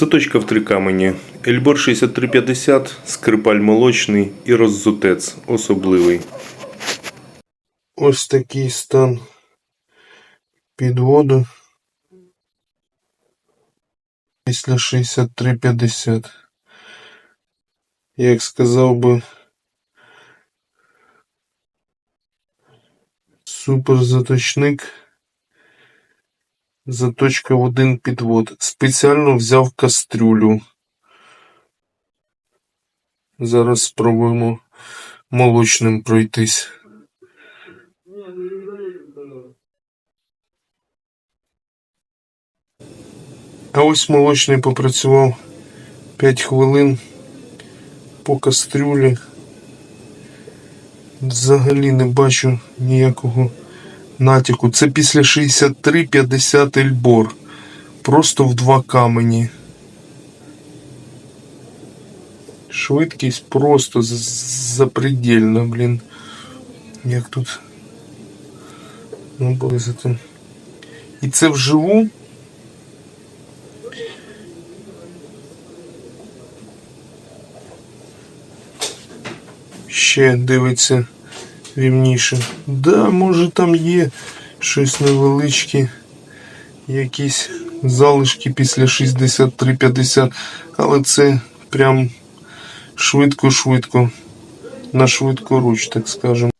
Заточка в три камені. Ельбор 6350, скрипаль молочний і роззутець особливий. Ось такий стан підводу після 6350. Як сказав би, суперзаточник. Заточка в один підвод. Спеціально взяв кастрюлю. Зараз спробуємо молочним пройтись. А ось молочний попрацював 5 хвилин по кастрюлі. Взагалі не бачу ніякого натяку. Це після 63-50 ельбор. Просто в два камені. Швидкість просто запредельна, блін. Як тут. Ну, близько. І це вживу. ще дивиться рівніше. Да, може там є щось невеличке, якісь залишки після 63-50, але це прям швидко-швидко. На швидку руч, так скажем.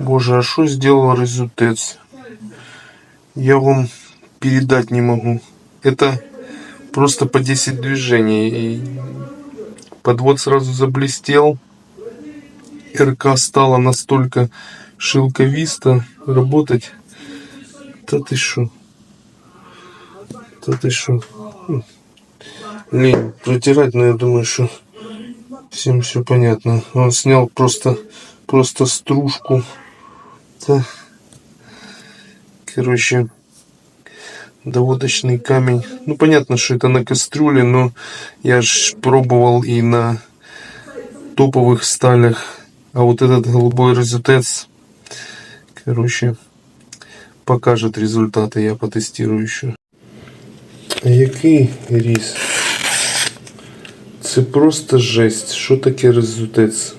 Боже, а что сделал результат? Я вам передать не могу. Это просто по 10 движений. И подвод сразу заблестел. РК стала настолько шелковисто работать. Да ты шо? Да ты? Хм. Лень протирать, но я думаю, что всем все понятно. Он снял просто, просто стружку. Да. Короче, доводочный камень. Ну, понятно, что это на кастрюле, но я ж пробовал и на топовых сталях. А вот этот голубой результат, короче, покажет результаты, я потестирую еще. Який ріс? Це просто жесть. Що таке результець?